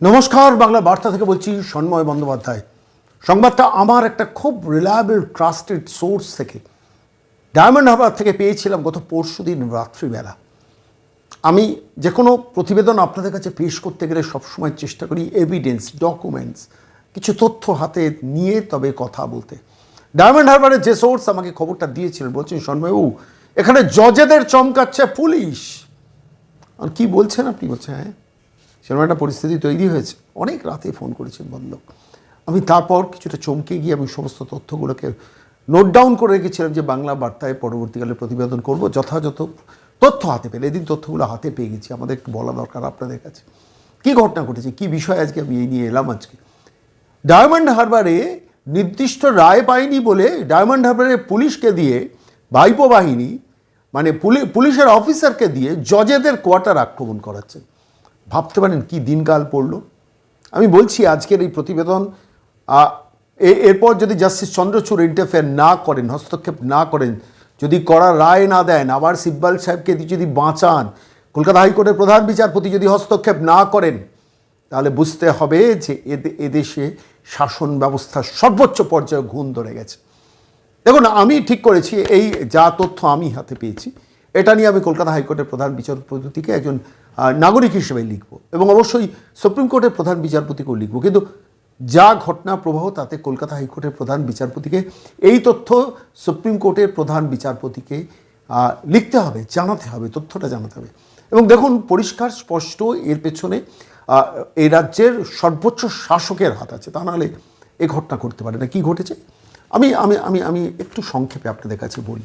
নমস্কার, বাংলা বার্তা থেকে বলছি সন্ময় বন্দ্যোপাধ্যায়। সংবাদটা আমার একটা খুব রিলায়েবল ট্রাস্টেড সোর্স থেকে। ডায়মন্ড হারবার থেকে পেয়েছিলাম গত পরশু দিন রাত্রিবেলা। আমি যে কোনো প্রতিবেদন আপনাদের কাছে পেশ করতে গেলে সবসময় চেষ্টা করি এভিডেন্স ডকুমেন্টস কিছু তথ্য হাতে নিয়ে তবে কথা বলতে। ডায়মন্ড হারবারের যে সোর্স আমাকে খবরটা দিয়েছিলেন, বলছেন সন্ময়বাবু, এখানে জজেদের চমকাচ্ছে পুলিশ। আর কি বলছেন আপনি? বলছেন হ্যাঁ। সেরকম একটা পরিস্থিতি তৈরি হয়েছে। অনেক রাতে ফোন করেছেন বন্ধক। আমি তারপর কিছুটা চমকে গিয়ে আমি সমস্ত তথ্যগুলোকে নোট ডাউন করে রেখেছিলাম যে বাংলা বার্তায় পরবর্তীকালে প্রতিবেদন করব। যথাযথ তথ্য হাতে পেলে, এদিন তথ্যগুলো হাতে পেয়ে গেছি। আমাদের একটু বলা দরকার আপনাদের কাছে। কী ঘটনা ঘটেছে? কী বিষয় আজকে আমি এই নিয়ে এলাম আজকে? ডায়মন্ড হারবারে নির্দিষ্ট রায় পায়নি বলে ডায়মন্ড হারবারের পুলিশকে দিয়ে, ভাইপো বাহিনী মানে পুলি, পুলিশের অফিসারকে দিয়ে জজেদের কোয়ার্টার আক্রমণ করাচ্ছে। ভাবতে পারেন কি দিনকাল পড়ল। আমি বলছি আজকের এই প্রতিবেদন এরপর যদি জাস্টিস চন্দ্রচূড় ইন্টারফেয়ার না করেন, হস্তক্ষেপ না করেন, যদি কড়া রায় না দেন, আবার সিব্বাল সাহেবকে যদি বাঁচান, কলকাতা হাইকোর্টের প্রধান বিচারপতি যদি হস্তক্ষেপ না করেন, তাহলে বুঝতে হবে যে এদে- এদেশে শাসন ব্যবস্থার সর্বোচ্চ পর্যায়ে ঘুণ ধরে গেছে। দেখুন, আমি ঠিক করেছি, এই যা তথ্য আমি হাতে পেয়েছি, এটা নিয়ে আমি কলকাতা হাইকোর্টের প্রধান বিচারপতিকে একজন নাগরিক হিসেবে লিখব এবং অবশ্যই সুপ্রিম কোর্টের প্রধান বিচারপতিকেও লিখব। কিন্তু যা ঘটনা প্রবাহ, তাতে কলকাতা হাইকোর্টের প্রধান বিচারপতিকে এই তথ্য সুপ্রিম কোর্টের প্রধান বিচারপতিকে লিখতে হবে, জানাতে হবে, তথ্যটা জানাতে হবে। এবং দেখুন, পরিষ্কার, স্পষ্ট, এর পেছনে এই রাজ্যের সর্বোচ্চ শাসকের হাত আছে। তা নাহলে এ ঘটনা করতে পারে না। কি ঘটেছে? আমি আমি আমি আমি একটু সংক্ষেপে আপনাদের কাছে বলি।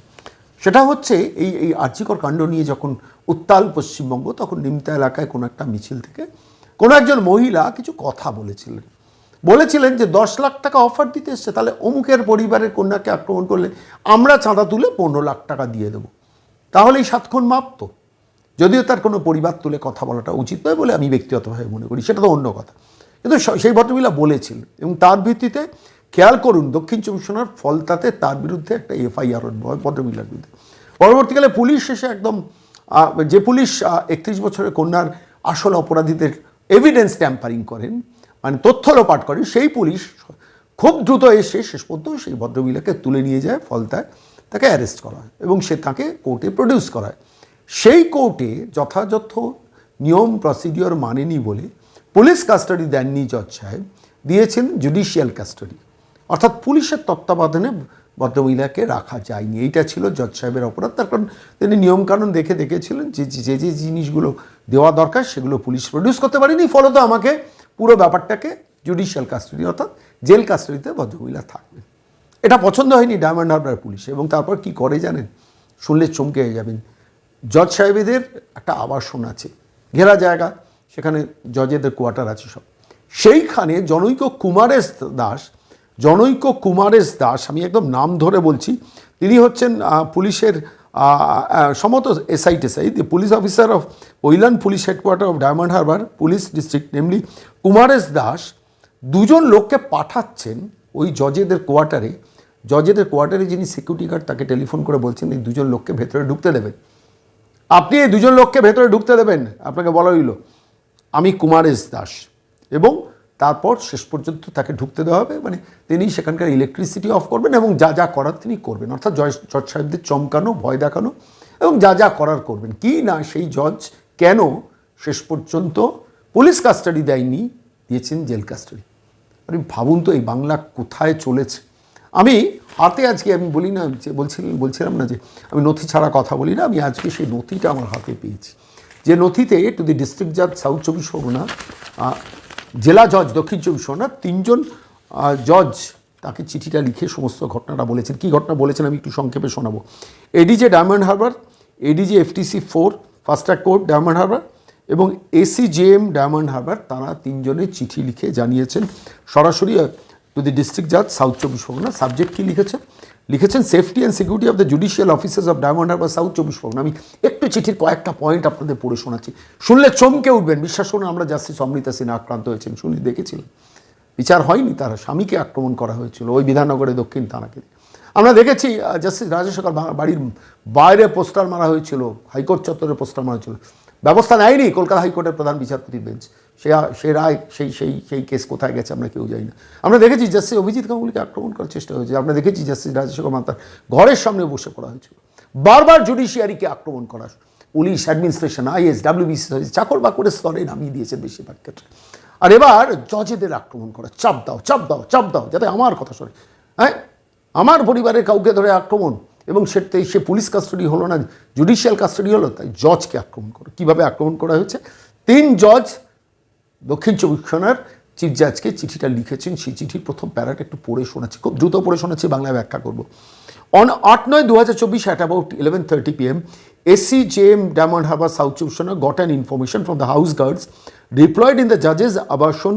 সেটা হচ্ছে এই এই আর্যিকর কাণ্ড নিয়ে যখন উত্তাল পশ্চিমবঙ্গ, তখন নিমতা এলাকায় কোনো একটা মিছিল থেকে কোনো একজন মহিলা কিছু কথা বলেছিলেন। বলেছিলেন যে, দশ লাখ টাকা অফার দিতে এসছে, তাহলে অমুকের পরিবারের কন্যাকে আক্রমণ করলে আমরা চাঁদা তুলে পনেরো লাখ টাকা দিয়ে দেবো। তাহলে এই সাতক্ষণ মাপত। যদিও তার কোনো পরিবার তুলে কথা বলাটা উচিত নয় বলে আমি ব্যক্তিগতভাবে মনে করি, সেটা তো অন্য কথা। কিন্তু সেই ভদ্রমহিলা বলেছিলেন এবং তার ভিত্তিতে খেয়াল করুন, দক্ষিণ চব্বিশ পরগনার ফলতাতে তার বিরুদ্ধে একটা এফআইআর ভদ্রমহিলার বিরুদ্ধে। পরবর্তীকালে পুলিশ এসে একদম যে পুলিশ একত্রিশ বছরের কন্যার আসল অপরাধীদের এভিডেন্স ট্যাম্পারিং করেন মানে তথ্য লোপাট করেন, সেই পুলিশ খুব দ্রুত এসে শেষ পর্যন্ত সেই ভদ্রমহিলাকে তুলে নিয়ে যায় ফলতায়, তাকে অ্যারেস্ট করা হয় এবং সে তাকে কোর্টে প্রডিউস করা হয়। সেই কোর্টে যথাযথ নিয়ম প্রসিডিওর মানেনি বলে পুলিশ কাস্টাডি দেননি জজ সাহেব, দিয়েছেন জুডিশিয়াল কাস্টাডি অর্থাৎ পুলিশের তত্ত্বাবধানে ভদ্রমহিলাকে রাখা যায়নি। এইটা ছিল জজ সাহেবের অপরাধ। তার কারণ তিনি নিয়মকানুন দেখে দেখেছিলেন যে, যে- যে জিনিসগুলো দেওয়া দরকার সেগুলো পুলিশ প্রডিউস করতে পারেনি। ফলত আমাকে পুরো ব্যাপারটাকে জুডিশিয়াল কাস্টাডি অর্থাৎ জেল কাস্টাডিতে ভদ্রমহিলা থাকবে এটা পছন্দ হয়নি ডায়মন্ড হারবার পুলিশ এবং তারপর কি করে জানেন? শুনলে চমকে যাবেন। জজ সাহেবেদের একটা আবাসন আছে, ঘেরা জায়গা, সেখানে জজেদের কোয়ার্টার আছে সব। সেইখানে জনৈক কুমারেশ দাস জনৈক কুমারেশ দাস, আমি একদম নাম ধরে বলছি, তিনি হচ্ছেন পুলিশের সমত এসআই টেসআই, the police officer of কৈলান police headquarter of Diamond Harbour police district namely Kumaresh Das, দুজন লোককে পাঠাচ্ছেন ওই জজেদের কোয়ার্টারে জজেদের কোয়ার্টারে যিনি সিকিউরিটি গার্ড তাকে টেলিফোন করে বলছেন এই দুজন লোককে ভেতরে ঢুকতে দেবেন। আপনি এই দুজন লোককে ভেতরে ঢুকতে দেবেন, আপনাকে বলা হইল, আমি কুমারেশ দাস এবং তারপর শেষ পর্যন্ত তাকে ঢুকতে দেওয়া হবে। মানে তিনি সেখানকার ইলেকট্রিসিটি অফ করবেন এবং যা যা করার তিনি করবেন। অর্থাৎ জজ জজ সাহেবদের চমকানো, ভয় দেখানো এবং যা যা করার করবেন। কি না সেই জজ কেন শেষ পর্যন্ত পুলিশ কাস্টাডি দেয়নি, দিয়েছেন জেল কাস্টাডি আপনি ভাবুন তো এই বাংলা কোথায় চলেছে? আমি হাতে আজকে আমি বলি না যে বলছিলাম বলছিলাম না যে আমি নথি ছাড়া কথা বলি না, আমি আজকে সেই নথিটা আমার হাতে পেয়েছি। যে নথিতে টু দি ডিস্ট্রিক্ট জাজ সাউথ চব্বিশ পরগনা জেলা জজ দক্ষিণ চব্বিশ পরগনা তিনজন জজ তাকে চিঠিটা লিখে সমস্ত ঘটনাটা বলেছেন। কী ঘটনা বলেছেন আমি একটু সংক্ষেপে শোনাবো। ADJ Diamond Harbour ADJ FTC four fast track court Diamond Harbour এবং এসিজেএম ডায়মন্ড হারবার, তারা তিনজনে চিঠি লিখে জানিয়েছেন। সরাসরি টু দি ডিস্ট্রিক্ট জাজ সাউথ চব্বিশ পরগনা সাবজেক্ট কী লিখেছেন লিখেছেন safety and security of the judicial officers of Diamond Harbour south চব্বিশ পরগনা আমি একটু চিঠির কয়েকটা পয়েন্ট আপনাদের পড়ে শোনাচ্ছি। শুনলে চমকে উঠবেন। বিশ্বাস করুন, আমরা জাস্টিস অমৃতা সিনহা আক্রান্ত হয়েছেন। শুনি দেখেছিলেন? বিচার হয়নি, তারা স্বামীকে আক্রমণ করা হয়েছিল ওই বিধাননগরে দক্ষিণ থানাকে। আমরা দেখেছি জাস্টিস রাজশেখর বাড়ির বাইরে পোস্টার মারা হয়েছিল, হাইকোর্ট চত্বরে পোস্টার মারা হয়েছিল। ব্যবস্থা নেয়নি কলকাতা হাইকোর্টের প্রধান বিচারপতির বেঞ্চ। সে সে রায়, সেই সেই সেই কেস কোথায় গেছে আমরা কেউ জানি না। আমরা দেখেছি জাস্টিস অভিজিৎ গাঙ্গুলিকে আক্রমণ করার চেষ্টা হয়েছে। আমরা দেখেছি জাস্টিস রাজশেখর মাতার ঘরের সামনে বসে পড়া হয়েছিল। বারবার জুডিশিয়ারিকে আক্রমণ করা। পুলিশ অ্যাডমিনিস্ট্রেশন আইএস ডাব্লিউবিসি চাকর বাকরের স্তরে নামিয়ে দিয়েছেন বেশিরভাগ ক্ষেত্রে। আর এবার জজেদের আক্রমণ করা। চাপ দাও চাপ দাও চাপ দাও, যাতে আমার কথা শোনে। হ্যাঁ? আমার পরিবারের কাউকে ধরে আক্রমণ এবং সেটাতে সে পুলিশ কাস্টাডি হলো না জুডিশিয়াল কাস্টাডি হলো, তাই জজকে আক্রমণ করো। কীভাবে আক্রমণ করা হয়েছে? তিন জজ দক্ষিণ চব্বিশ খানার চিফ জাজকে চিঠিটা লিখেছেন। সেই চিঠির প্রথম প্যারাটা একটু পড়ে শোনাচ্ছি, খুব দ্রুত পড়ে শোনাচ্ছি, বাংলায় ব্যাখ্যা করব। অন আট নয় দু হাজার চব্বিশ at about eleven thirty P M A C J M Diamond Harbour south চব্বিশ got an information from the house guards deployed in the জাজেস আবাসন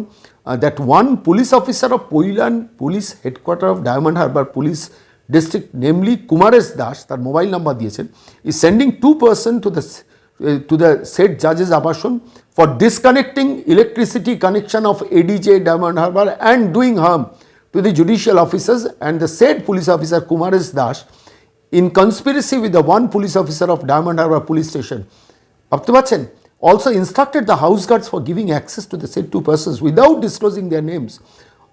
that one police officer of Pailan police headquarter of Diamond Harbour police district namely Kumaresh Das তার mobile number দিয়েছেন is sending to person to the to the set জাজেস আবাসন for disconnecting electricity connection of ADJ Diamond Harbour and doing harm to the judicial officers and the said police officer Kumaresh Dash in conspiracy with the one police officer of Diamond Harbour police station. Bhaktivachan also instructed the house guards for giving access to the said two persons without disclosing their names.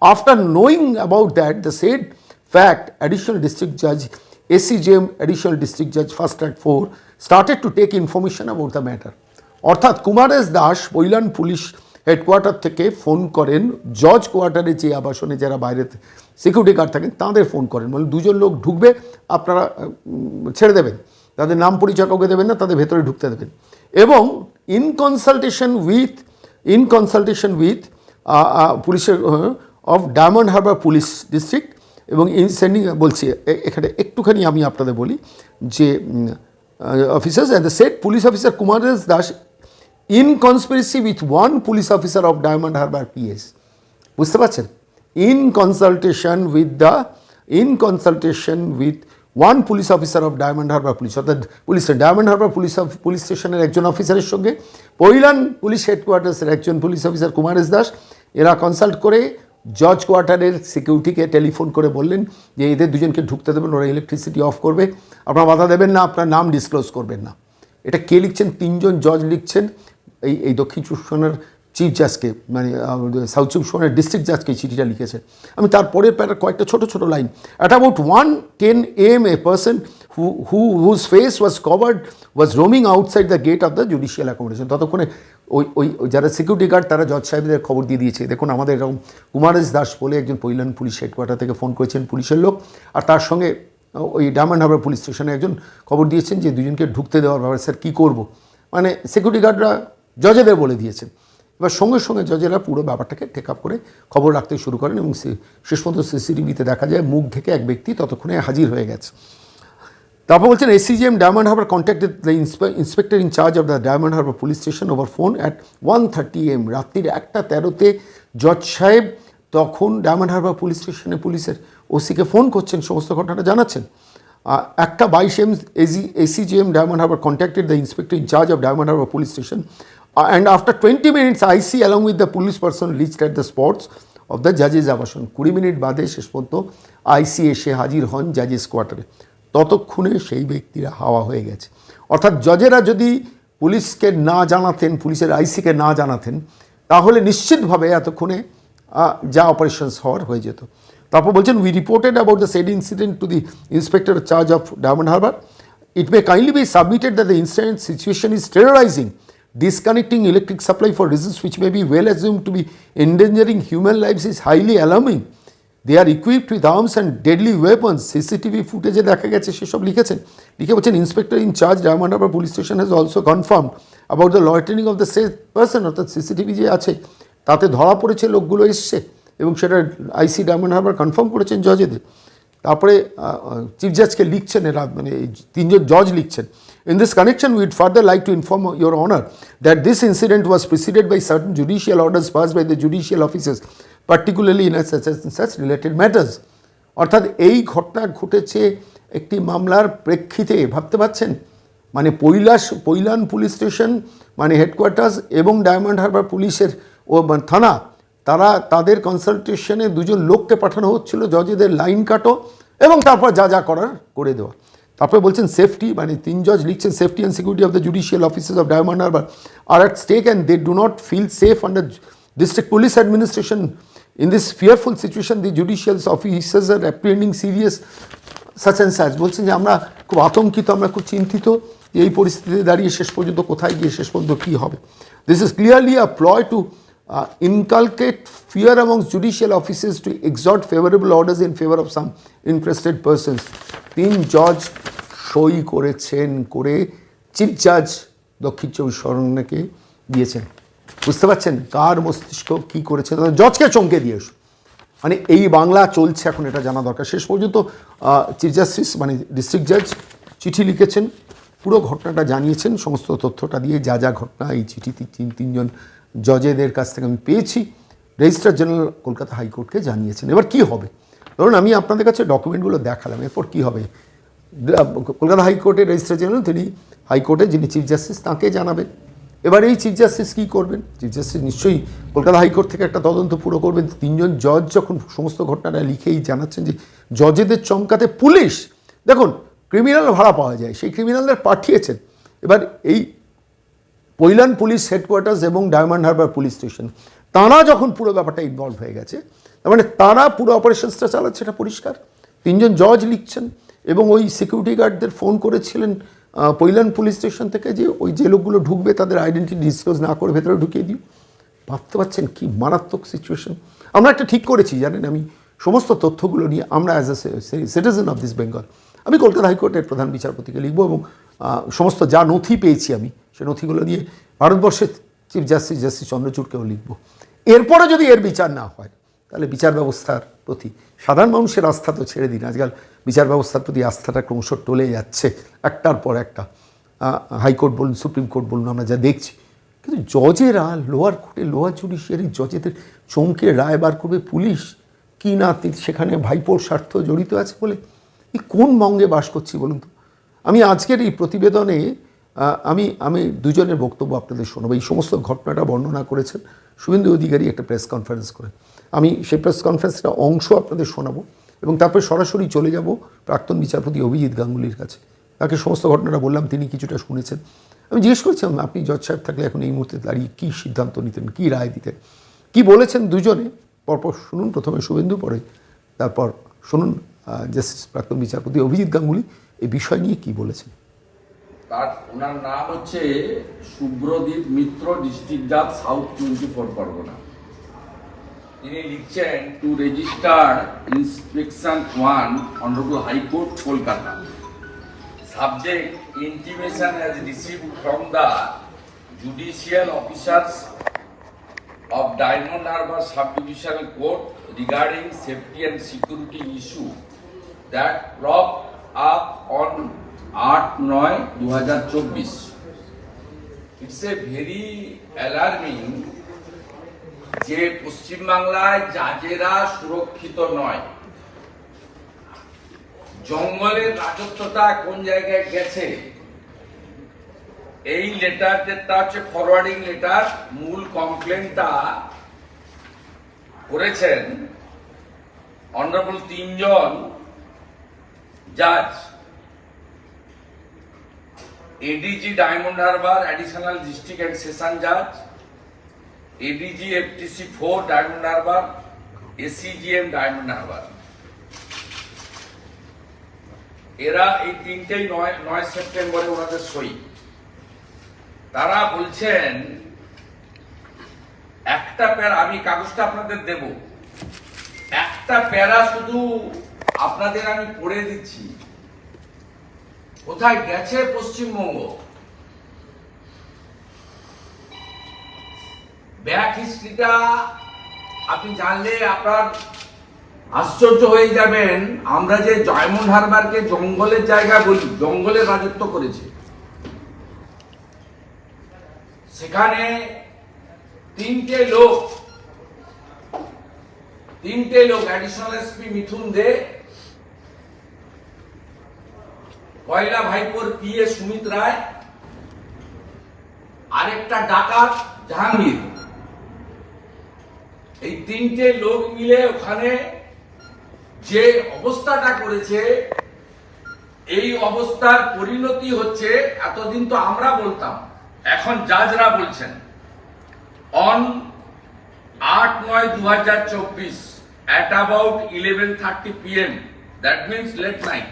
After knowing about that, the said fact, additional district judge ACJM additional district judge first at 4 started to take information about the matter. অর্থাৎ Kumaresh Das Pailan police headquarter থেকে phone করেন, জজ কোয়ার্টারে যে আবাসনে যারা বাইরে security guard থাকেন, তাদের ফোন করেন। মানে দুজন লোক ঢুকবে, আপনারা ছেড়ে দেবেন। তাদের নাম পরিচয় কাউকে দেবেন না, তাদের ভেতরে ঢুকতে দেবেন। এবং in consultation with in consultation with পুলিশের of Diamond Harbour police district এবং ইন সেন্ডিং বলছি এখানে একটুখানি আমি আপনাদের বলি যে officers and the set police officer Kumaresh Das in conspiracy with one police officer of Diamond Harbour P S. বুঝতে পারছেন? In consultation with the in consultation with one police officer of Diamond Harbour police, অর্থাৎ police Diamond Harbour police police স্টেশনের একজন অফিসারের সঙ্গে, Pailan police হেডকোয়ার্টার্সের একজন police officer Kumaresh Das, এরা consult করে জজ কোয়ার্টারের সিকিউরিটিকে টেলিফোন করে বললেন যে এদের দুজনকে ঢুকতে দেবেন, ওরা ইলেকট্রিসিটি অফ করবে। আপনারা বাধা দেবেন না, আপনার নাম ডিসক্লোজ করবেন না। এটা কে লিখছেন? তিনজন জজ লিখছেন। এই এই দক্ষিণ চব্বিশ চিফ জাজকে মানে সাউথ চব্বিশ ডিস্ট্রিক্ট জাজকে চিঠিটা লিখেছে। আমি তারপরের প্যারা কয়েকটা ছোটো ছোটো line at about one ten M a person who who whose face was covered was roaming outside the gate of the judicial accommodation ততক্ষণে ওই ওই যারা সিকিউরিটি গার্ড তারা জজ সাহেবদের খবর দিয়ে দিয়েছে। দেখুন, আমাদের এরকম কুমারেশ দাস বলে একজন পৈলান পুলিশ হেডকোয়ার্টার থেকে ফোন করেছেন পুলিশের লোক। আর তার সঙ্গে, ওই ডায়মন্ড হারবার পুলিশ স্টেশনে একজন খবর দিয়েছেন যে দুজনকে ঢুকতে দেওয়ার ব্যাপারে, স্যার, কী করব? মানে সিকিউরিটি গার্ডরা জজেদের বলে দিয়েছেন এবার সঙ্গে সঙ্গে জজেরা পুরো ব্যাপারটাকে টেক আপ করে খবর রাখতে শুরু করেন এবং শেষ পর্যন্ত সিসিটিভিতে দেখা যায় মুখ ঢেকে এক ব্যক্তি ততক্ষণে হাজির হয়ে গেছে। তারপর বলছেন A C G M Diamond Harbour contacted the inspector in charge of the Diamond Harbour police station over phone at one thirty M রাত্রির একটা তেরোতে জজ সাহেব তখন ডায়মন্ড হারবার পুলিশ স্টেশনে পুলিশের ওসিকে ফোন করছেন, সমস্ত ঘটনাটা জানাচ্ছেন। একটা বাইশ M A G A C G M Diamond Harbour contacted the inspector in charge of Diamond Harbour police station and after twenty minutes I C along with the police person list at the spots of the জাজেস আবাসন কুড়ি minute বাদে শেষ পর্যন্ত আইসি এসে হাজির হন জাজেস কোয়ার্টারে ততক্ষণে সেই ব্যক্তিরা হাওয়া হয়ে গেছে অর্থাৎ জজেরা যদি পুলিশকে না জানাতেন পুলিশের আইসিকে না জানাতেন তাহলে নিশ্চিতভাবে এতক্ষণে যা অপারেশনস হওয়ার হয়ে যেত তারপর বলছেন we reported about the said incident to the inspector charge of Diamond Harbour It may kindly be submitted that the incident situation is terrorizing, disconnecting electric supply for reasons which may be well assumed to be endangering human lives is highly alarming. They are equipped with arms and deadly weapons. CCTV ফুটেজে দেখা গেছে, সেসব লিখেছেন লিখে বলছেন inspector in charge Diamond Harbour police station has also confirm about the loitering of the said person অর্থাৎ CCTV যে আছে, তাতে ধরা পড়েছে লোকগুলো এসছে এবং সেটা আইসি ডায়মন্ড হারবার কনফার্ম করেছেন জজেদের তারপরে চিফ জাজকে লিখছেন এরা মানে তিনজন জজ লিখছেন in this connection we'd further like to inform your honour that this incident was preceded by certain judicial orders pass by the judicial officers particularly in such such related matters অর্থাৎ এই ঘটনা ঘটেছে একটি মামলার প্রেক্ষিতে, ভাবতে পারছেন? মানে কৈলাস কৈলান পুলিশ স্টেশন মানে হেডকোয়ার্টার্স এবং ডায়মন্ড হারবার পুলিশের ও থানা, তারা তাদের কনসালটেশনে দুজন লোককে পাঠানো হচ্ছিল, জজেদের লাইন কাটো এবং তারপর যা যা করার করে দেওয়া। তারপরে বলছেন সেফটি মানে তিন জজ লিখছেন safety and security of the judicial officers of Diamond Harbour are at stake and they do not feel safe under district police administration in this fearful situation the judicial officers are apprehending serious such and such বলছেন যে আমরা খুব আতঙ্কিত আমরা খুব চিন্তিত এই পরিস্থিতিতে দাঁড়িয়ে শেষ পর্যন্ত কোথায় গিয়ে শেষ পর্যন্ত কী হবে। This is clearly a ploy to uh, inculcate fear amongst judicial officers to exert favorable orders in favor of some interested persons. তিন জজ সই করেছেন করে চিফ জাজ দক্ষিণ চব্বিশ পরগনাকে দিয়েছেন। বুঝতে পারছেন কার মস্তিষ্ক কী করেছে? তাদের জজকে চমকে দিয়ে। মানে এই বাংলা চলছে এখন, এটা জানা দরকার। শেষ পর্যন্ত চিফ জাস্টিস মানে ডিস্ট্রিক্ট জাজ চিঠি লিখেছেন, পুরো ঘটনাটা জানিয়েছেন, সমস্ত তথ্যটা দিয়ে যা যা ঘটনা এই চিঠিতে তিন, তিনজন জজেদের কাছ থেকে আমি পেয়েছি। রেজিস্ট্রার জেনারেল কলকাতা হাইকোর্টকে জানিয়েছেন। এবার কি হবে? ধরুন, আমি আপনাদের কাছে ডকুমেন্টগুলো দেখালাম, এরপর কি হবে? কলকাতা হাইকোর্টের রেজিস্ট্রার জেনারেল, তিনি হাইকোর্টে যিনি চিফ জাস্টিস, তাকে জানাবেন। এবার এই চিফ জাস্টিস কী করবেন? চিফ জাস্টিস নিশ্চয়ই কলকাতা হাইকোর্ট থেকে একটা তদন্ত পুরো করবেন। তিনজন জজ যখন সমস্ত ঘটনাটা লিখেই জানাচ্ছেন যে, জজেদের চমকাতে পুলিশ দেখুন ক্রিমিনাল ভাড়া পাওয়া যায়, সেই ক্রিমিনালদের পাঠিয়েছেন। এবার এই কৈলান পুলিশ হেডকোয়ার্টার্স এবং ডায়মন্ড হারবার পুলিশ স্টেশন, তারা যখন পুরো ব্যাপারটা ইনভলভ হয়ে গেছে মানে তারা পুরো অপারেশনসটা চালাচ্ছে, এটা পরিষ্কার। তিনজন জজ লিখছেন এবং ওই সিকিউরিটি গার্ডদের ফোন করেছিলেন পৈলান পুলিশ স্টেশন থেকে যে ওই যে লোকগুলো ঢুকবে তাদের আইডেন্টিটি ডিসক্লোজ না করে ভেতরে ঢুকিয়ে দিও। ভাবতে পারছেন কি মারাত্মক সিচুয়েশন আমরা একটা ঠিক করেছি, জানেন, আমি সমস্ত তথ্যগুলো নিয়ে আমরা as a citizen of this Bengal আমি কলকাতা হাইকোর্টের প্রধান বিচারপতিকে লিখব এবং সমস্ত যা নথি পেয়েছি আমি, সে নথিগুলো নিয়ে ভারতবর্ষের চিফ জাস্টিস জাস্টিস চন্দ্রচূড়কেও লিখব। এরপরে যদি এর বিচার না হয় তাহলে বিচার ব্যবস্থার প্রতি, সাধারণ মানুষের আস্থা তো ছেড়ে দিন, আজকাল বিচার ব্যবস্থার প্রতি আস্থাটা ক্রমশ টলে যাচ্ছে, একটার পর একটা। হাইকোর্ট বলুন, সুপ্রিম কোর্ট বলুন, আমরা যা দেখছি। কিন্তু জজেরা, লোয়ার কোর্টে, লোয়ার জুডিশিয়ারি জজেদের চমকে রায় বার করবে পুলিশ, কি না সেখানে ভাইপোর স্বার্থ জড়িত আছে বলে? এই কোন বঙ্গে বাস করছি বলুন তো? আমি আজকের এই প্রতিবেদনে আমি আমি দুজনের বক্তব্য আপনাদের শোনাবো। এই সমস্ত ঘটনাটা বর্ণনা করেছেন শুভেন্দু অধিকারী একটা প্রেস কনফারেন্স করে। আমি সেই প্রেস কনফারেন্সটা অংশ আপনাদের শোনাবো এবং তারপরে সরাসরি চলে যাব প্রাক্তন বিচারপতি অভিজিৎ গাঙ্গুলির কাছে। তাকে সমস্ত ঘটনাটা বললাম, তিনি কিছুটা শুনেছেন। আমি জিজ্ঞেস করছিলাম, আপনি জজ সাহেব থাকলে এখন এই মুহূর্তে দাঁড়িয়ে কী সিদ্ধান্ত নিতেন, কী রায় দিতেন? কি বলেছেন দুজনে? পরপর শুনুন, প্রথমে শুভেন্দু, পরে তারপর শুনুন জাস্টিস প্রাক্তন বিচারপতি অভিজিৎ গাঙ্গুলি এই বিষয় নিয়ে কি বলেছেন। তার, ওনার নাম হচ্ছে শুভ্রদীপ মিত্র ডিস্ট্রিক্ট জাজ সাউথ টোয়েন্টি ফোর পরগনা। তিনি লিখছেন to register inspection one honourable high court Kolkata subject intimation has received from the judicial officers of Diamond Harbor Subdivisional Court regarding safety and security issue that cropped up on 8-9-2024. It's a very alarming যে পশ্চিমবাংলায় জাজেরা সুরক্ষিত নয়। জঙ্গলের রাজত্বটা কোন জায়গায় গেছে? এই letter যেটা হচ্ছে ফরওয়ার্ডিং লেটার মূল কমপ্লেনটা করেছেন অনারেবল তিনজন জাজ ADG diamond Harbour additional district and session জাজ ADG FTC four diamond Harbour ACGM Diamond Harbour এরা এই তিনটেই নয় নয় সেপ্টেম্বরে ওনাদের সই। তারা বলছেন, একটা প্যারা, আমি কাগজটা আপনাদের দেব। একটা প্যারা শুধু আপনাদের আমি পড়ে দিচ্ছি। কোথায় গেছে পশ্চিমবঙ্গ? ব্যাক হিস্ট্রিটা আপনি জানলে আপনার আশ্চর্য হয়ে যাবেন। আমরা যে জয়মন হারবারকে জঙ্গলের জায়গা বলি, জঙ্গলের রাজত্ব করেছে। সেখানে তিনটে লোক তিনটে লোক অ্যাডিশনাল এসপি মিথুন দে, পয়লা ভাইপোর পিএ সুমিত রায়, আরেকটা ডাকাত জাহাঙ্গীর। এই তিনটে লোক মিলে ওখানে যে অবস্থাটা করেছে, এই অবস্থার পরিণতি হচ্ছে এতদিন তো আমরা বলতাম, এখন জাজরা বলছেন। অন আট নয় দু হাজার চব্বিশ at about eleven thirty P M that means late night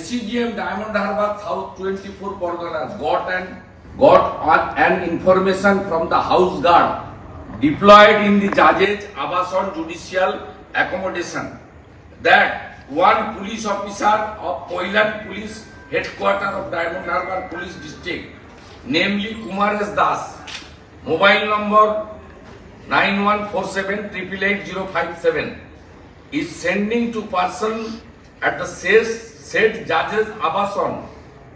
SCGM Diamond Harbour South 24 Pargana got an, got on and information from the house guard deployed in the judge's Abason judicial accommodation that one police officer of Koilan Police Headquarter of Diamond Harbour Police District, namely Kumar S. Das, mobile number 9147 is sending to person at the said, said judge's abason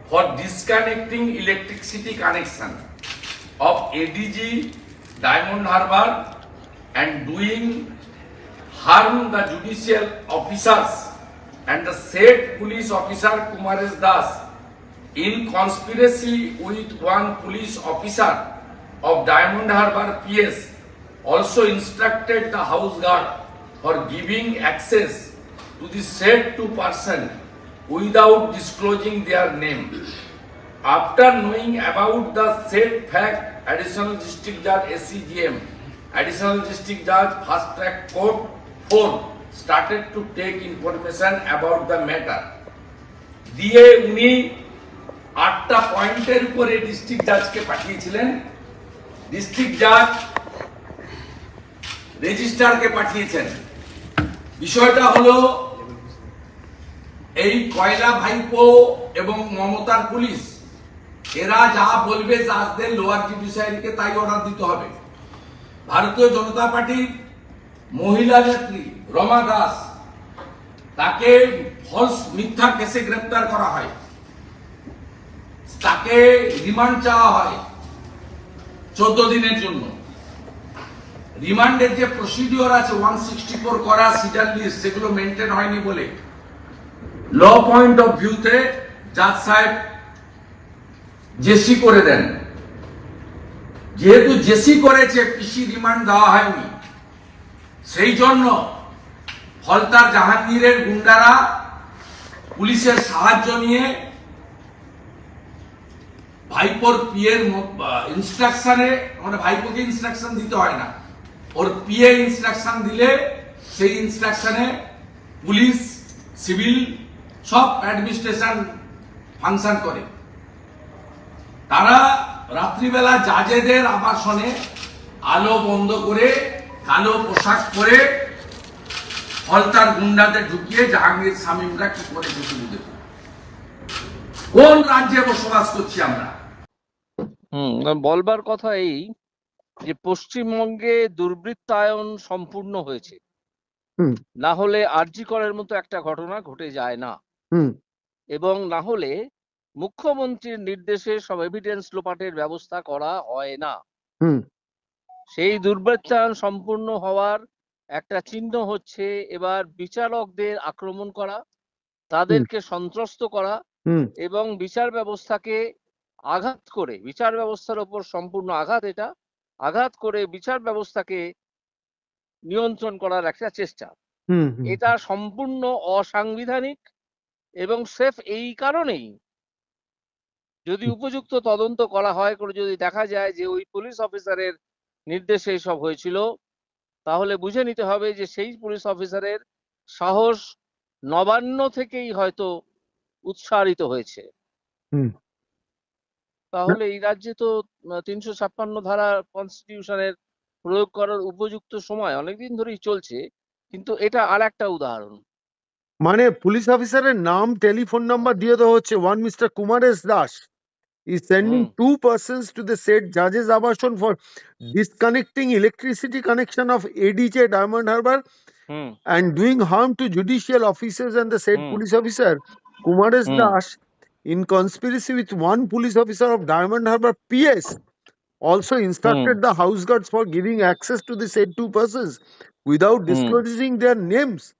for disconnecting electricity connection of ADG Diamond Harbour and doing harm the judicial officers and the said police officer Kumaresh Das in conspiracy with one police officer of Diamond Harbour PS also instructed the house guard for giving access to the said two person without disclosing their name. After knowing about the said fact, Additional District Judge SCGM, Additional District Judge Fast Track Court 4 started to take information about the matter. দিয়ে উনি আটটা পয়েন্টের উপরে district জাজকে পাঠিয়েছিলেন district জাজ রেজিস্ট্রারকে পাঠিয়েছেন বিষয়টা হলো এই কয়লা ভাইপো এবং মমতার পুলিশ এরা যা বলবে জাজদের লোয়ার জুডিশিয়ারিকে তাই অর্ডার দিতে হবে। ভারতীয় জনতা পার্টির মহিলা নেত্রী রমা দাস, তাকে ফলস মিথ্যা কেসে গ্রেপ্তার করা হয়। তাকে রিমান্ড চাওয়া হয় চোদ্দ দিনের জন্য। রিমান্ডের যে প্রসিডিওর আছে ওয়ান সিক্সটি ফোর করা সিডার লিস্ট সেগুলো মেনটেন হয়নি বলে। ল পয়েন্ট অফ ভিউতে জাজ সাহেব জেসি করে দেন। যেহেতু জেসি করেছে পিসি রিমান্ড দেওয়া হয়নি। সেই জন্য ফলতার জাহাঙ্গীরের গুন্ডারা পুলিশের সাহায্য নিয়ে ভাইপোর পিএর ইনস্ট্রাকশনে মানে ভাইপোকে ইনস্ট্রাকশন দিতে হয় না। ওর পিএ ইনস্ট্রাকশন দিলে সেই ইনস্ট্রাকশনে পুলিশ সিভিল সব অ্যাডমিনিস্ট্রেশন ফাংশন করে। তারা রাত্রিবেলা জাজেদের আবাসনে আলো বন্ধ করে কালো পোশাক পরে ফলতার গুন্ডাদের ঢুকিয়ে জাহাঙ্গীর শামীমরা কি করে ঢুকিয়ে দেবে কোন রাজ্যে বসবাস করছি আমরা? হুম বলবার কথা এই যে পশ্চিমবঙ্গে দুর্বৃত্তায়ন সম্পূর্ণ হয়েছে। হুম। না হলে আরজি করের মতো একটা ঘটনা ঘটে যায় না। হুম। এবং না হলে মুখ্যমন্ত্রীর নির্দেশে সব এভিডেন্স লোপাটের ব্যবস্থা করা হয় না। সেই দুর্বৃত্তায়ন সম্পূর্ণ হওয়ার একটা চিহ্ন হচ্ছে এবার বিচারকদের আক্রমণ করা তাদেরকে সন্ত্রস্ত করা এবং বিচার ব্যবস্থাকে আঘাত করে বিচার ব্যবস্থার ওপর সম্পূর্ণ আঘাত এটা আঘাত করে বিচার ব্যবস্থাকে নিয়ন্ত্রণ করার একটা চেষ্টা। এটা সম্পূর্ণ অসাংবিধানিক এবং সেফ এই কারণেই যদি উপযুক্ত তদন্ত করা হয় করে যদি দেখা যায় যে ওই পুলিশ অফিসারের নির্দেশে সব হয়েছিল তাহলে বুঝে নিতে হবে যে সেই পুলিশ অফিসারের সাহস নবান্ন থেকেই হয়তো উৎসারিত হয়েছে। হুম। তাহলে এই রাজ্যে তো তিনশো ছাপ্পান্ন ধারা কনস্টিটিউশনের প্রয়োগ করার উপযুক্ত সময় অনেকদিন ধরেই চলছে কিন্তু এটা আর একটা উদাহরণ। মানে পুলিশ অফিসারের নাম টেলিফোন নাম্বার দিয়ে দেওয়া হচ্ছে। One mister Kumaresh Das is sending Hmm. two persons to the said judge's Abashon for disconnecting electricity connection of ADJ Diamond Harbour hmm and doing harm to judicial officers and the said Hmm. police officer Kumaresh Hmm. Das in conspiracy with one police officer of Diamond Harbour PS also instructed the house guards for giving access to the said two persons without disclosing their names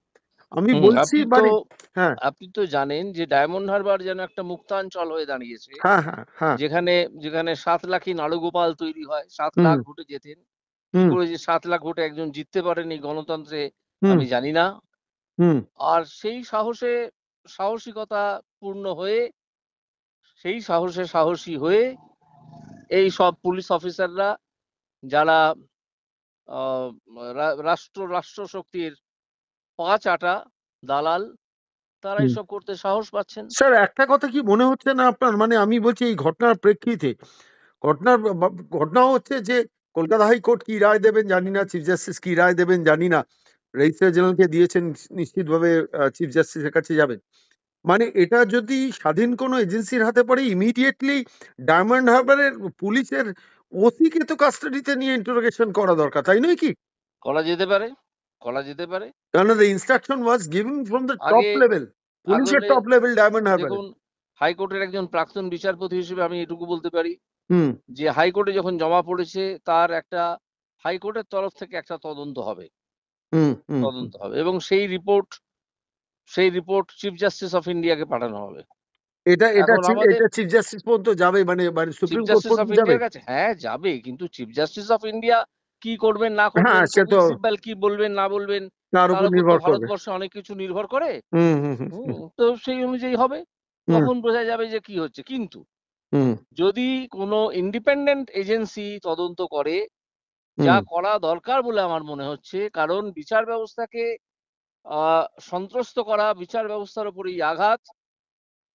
আমি বলছি আপনি মানে তো হ্যাঁ। আপনি তো জানেন যে ডায়মন্ড হারবার যেন একটা মুক্তাঞ্চল হয়ে দাঁড়িয়েছে। হ্যাঁ হ্যাঁ হ্যাঁ। যেখানে যেখানে সাত লাখই নাড়ুগোপাল তৈরি হয় সাত লাখ ভোটে যেতেন করে যে সাত লাখ ভোটে একজন জিততে পারেন এই গণতন্ত্রে আমি জানি না। আর সেই সাহসে সাহসিকতা পূর্ণ হয়ে সেই সাহসে সাহসী হয়ে এই সব পুলিশ অফিসাররা যারা আহ, রাষ্ট্র রাষ্ট্র শক্তির পাঁচ আটা দালাল তারা এসব করতে সাহস পাচ্ছেন। স্যার একটা কথা কি মনে হচ্ছে না আপনার? মানে আমি বলছি এই ঘটনার প্রেক্ষিতে। ঘটনার ঘটনা হচ্ছে যে কলকাতা হাইকোর্ট কি রায় দেবেন জানি না চিফ জাস্টিস কি রায় দেবেন জানি না। রেজিস্ট্রার জেনারেলকে দিয়েছেন নিশ্চিতভাবে চিফ জাস্টিসের কাছে যাবেন। মানে এটা যদি স্বাধীন কোনো এজেন্সির হাতে পড়ে ইমিডিয়েটলি ডায়মন্ড হারবারের পুলিশের ওসিকে তো কাস্টাডিতে নিয়ে ইন্টারোগেশন করা দরকার তাই নয় কি? করা যেতে পারে। করা যেতে পারে। কারণ the instruction was given from the top level পুলিশের টপ লেভেল ডায়মন্ড হারবার দেখুন হাইকোর্টের একজন প্রাক্তন বিচারপতি হিসেবে আমি এটুকু বলতে পারি হুম। যে হাইকোর্টে যখন জমা পড়েছে তার একটা হাইকোর্টের তরফ থেকে একটা তদন্ত হবে। তদন্ত হবে এবং সেই রিপোর্ট সেই রিপোর্ট চিফ জাস্টিস অফ ইন্ডিয়াকে পাঠানো হবে। এটা এটা এটা চিফ জাস্টিস পর্যন্ত যাবে মানে মানে সুপ্রিম কোর্ট পর্যন্ত যাবে? হ্যাঁ যাবে কিন্তু চিফ জাস্টিস অফ ইন্ডিয়া কি করবেন না করবেন হ্যাঁ, সে তো- কি বলবেন না বলবেন তার উপর নির্ভর করবে। ভারতবর্ষে অনেক কিছু নির্ভর করে। তো সেই অনুযায়ী হবে। তখন বোঝা যাবে যে কি হচ্ছে। কিন্তু যদি কোনো ইন্ডিপেন্ডেন্ট এজেন্সি তদন্ত করে যা করা দরকার বলে আমার মনে হচ্ছে কারণ বিচার ব্যবস্থাকে আহ, সন্ত্রস্ত করা বিচার ব্যবস্থার উপর এই আঘাত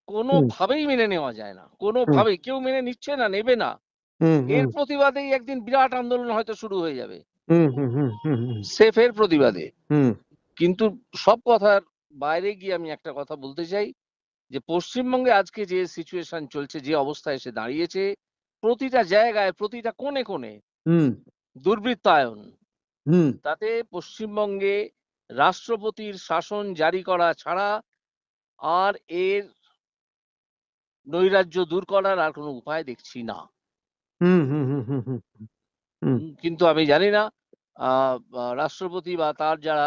কোনোভাবেই মেনে নেওয়া যায় না। কোনোভাবেই। কেউ মেনে নিচ্ছে না নেবে না। এর প্রতিবাদেই একদিন বিরাট আন্দোলন হয়তো শুরু হয়ে যাবে। সেফের প্রতিবাদে। কিন্তু সব কথার বাইরে গিয়ে আমি একটা কথা বলতে চাই যে পশ্চিমবঙ্গে আজকে যে সিচুয়েশন চলছে যে অবস্থায় এসে দাঁড়িয়েছে প্রতিটা জায়গায় প্রতিটা কোণে কোণে হুম, দুর্বৃত্তায়ন। হুম, তাতে পশ্চিমবঙ্গে রাষ্ট্রপতির শাসন জারি করা ছাড়া আর এর নৈরাজ্য দূর করার আর কোনো উপায় দেখছি না। হুম, হুম, হুম, হুম, হুম, হুম, উম, কিন্তু আমি জানি না রাষ্ট্রপতি বা তার যারা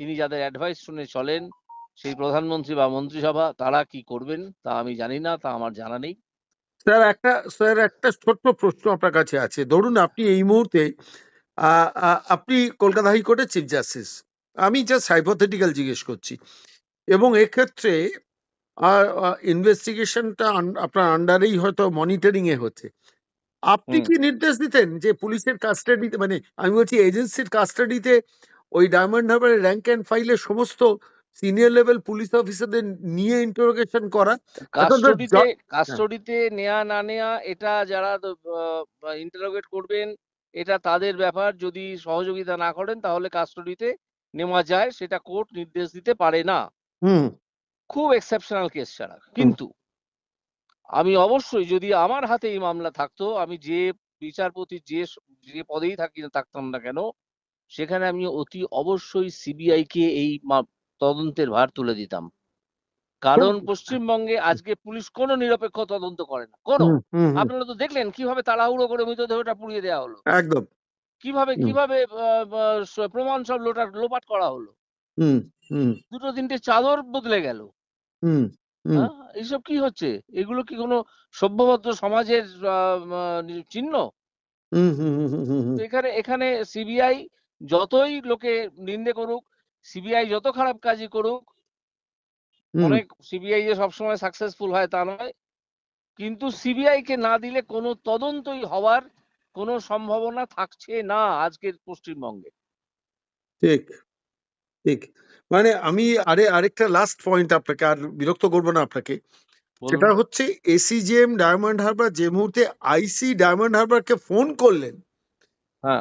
তিনি যাদের অ্যাডভাইস শুনে চলেন সেই প্রধানমন্ত্রী বা মন্ত্রিসভা তারা কি করবেন তা আমি জানি না তা আমার জানা নেই। স্যার একটা স্যার একটা ছোট্ট প্রশ্ন আপনার কাছে আছে। ধরুন আপনি এই মুহূর্তে আপনি কলকাতা হাইকোর্টের চিফ জাস্টিস আমি জাস্ট হাইপোথেটিক্যাল জিজ্ঞেস করছি। এবং এক্ষেত্রে ইনভেস্টিগেশনটা আপনার আন্ডারেই হয়তো মনিটরিং এ হচ্ছে। আপনি কি নির্দেশ দিতেন যে পুলিশের কাস্টাডিতে মানে আমি বলছি এজেন্সির কাস্টাডিতে ওই ডায়মন্ড হারবারের র্যাঙ্ক অ্যান্ড ফাইলের সমস্ত সিনিয়র লেভেল পুলিশ অফিসারদের নিয়ে ইন্টারোগেশন করা? কাস্টডিতে কাস্টডিতে নেয়া না নেয়া এটা যারা ইন্টারোগেট করবেন এটা তাদের ব্যাপার। যদি সহযোগিতা না করেন তাহলে কাস্টডিতে নেওয়া যায়। সেটা কোর্ট নির্দেশ দিতে পারে না। হুম। খুব এক্সেপশনাল কেস ছাড়া। কিন্তু আমি অবশ্যই যদি আমার হাতে এই মামলা থাকতো আমি যে বিচারপতি যে যে পদেই থাকি না থাকতাম না কেন সেখানে আমি অতি অবশ্যই সিবিআই কে এই তদন্তের ভার তুলে দিতাম। কারণ পশ্চিমবঙ্গে আজকে পুলিশ কোনো নিরপেক্ষ তদন্ত করে না। কোনো। আপনারা তো দেখলেন কীভাবে তাড়াহুড়ো করে মৃতদেহটা পুড়িয়ে দেওয়া হলো। একদম। কীভাবে কীভাবে প্রমাণ সব লোটাট লোপাট করা হলো। হুম হুম। দুটো তিনটে চাদর বদলে গেল। হ্যাঁ এইসব কি হচ্ছে? এগুলো কি কোনো সভ্যভদ্র সমাজের চিহ্ন? এখানে এখানে সিবিআই যতই লোকে নিন্দে করুক সিবিআই যত খারাপ কাজই করুক অনেক সিবিআই যে সবসময় সাকসেসফুল হয় তা নয়। কিন্তু সিবিআই কে না দিলে কোনো তদন্তই হওয়ার কোনো সম্ভাবনা থাকছে না আজকের পশ্চিমবঙ্গে। ঠিক ঠিক। মানে আমি আরে আরেকটা লাস্ট পয়েন্ট আপনাকে আর বিরক্ত করব না আপনাকে। সেটা হচ্ছে এসিজিএম ডায়মন্ড হারবার যে মুহূর্তে আইসি ডায়মন্ড হারবারকে ফোন করলেন হ্যাঁ।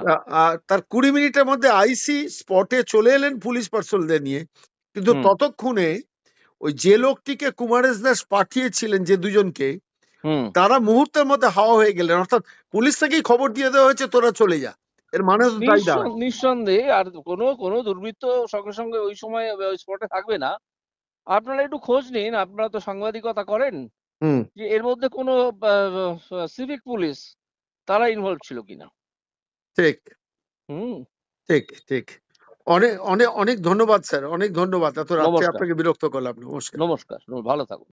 তার কুড়ি মিনিটের মধ্যে আইসি স্পটে চলে এলেন পুলিশ পার্সনদের নিয়ে। কিন্তু ততক্ষণে ওই যে লোকটিকে কুমারেশ দাস পাঠিয়েছিলেন যে দুজনকে তারা মুহূর্তের মধ্যে হাওয়া হয়ে গেলেন। অর্থাৎ পুলিশ থেকেই খবর দিয়ে দেওয়া হয়েছে তোরা চলে যা। এর মানে তো তাই নিঃসন্দেহে আর কোনো কোনো দুর্বৃত্ত সঙ্গে সঙ্গে ওই সময় ওই স্পটে থাকবে না। আপনারা একটু খোঁজ নিন আপনারা তো সাংবাদিকতা করেন যে এর মধ্যে কোনো সিভিক পুলিশ তারা ইনভলভ ছিল কিনা। ঠিক। হুম। ঠিক ঠিক। অনেক অনেক অনেক ধন্যবাদ স্যার। অনেক ধন্যবাদ। এত রাত্রে আপনাকে বিরক্ত করলাম। নমস্কার। নমস্কার। ভালো থাকুন।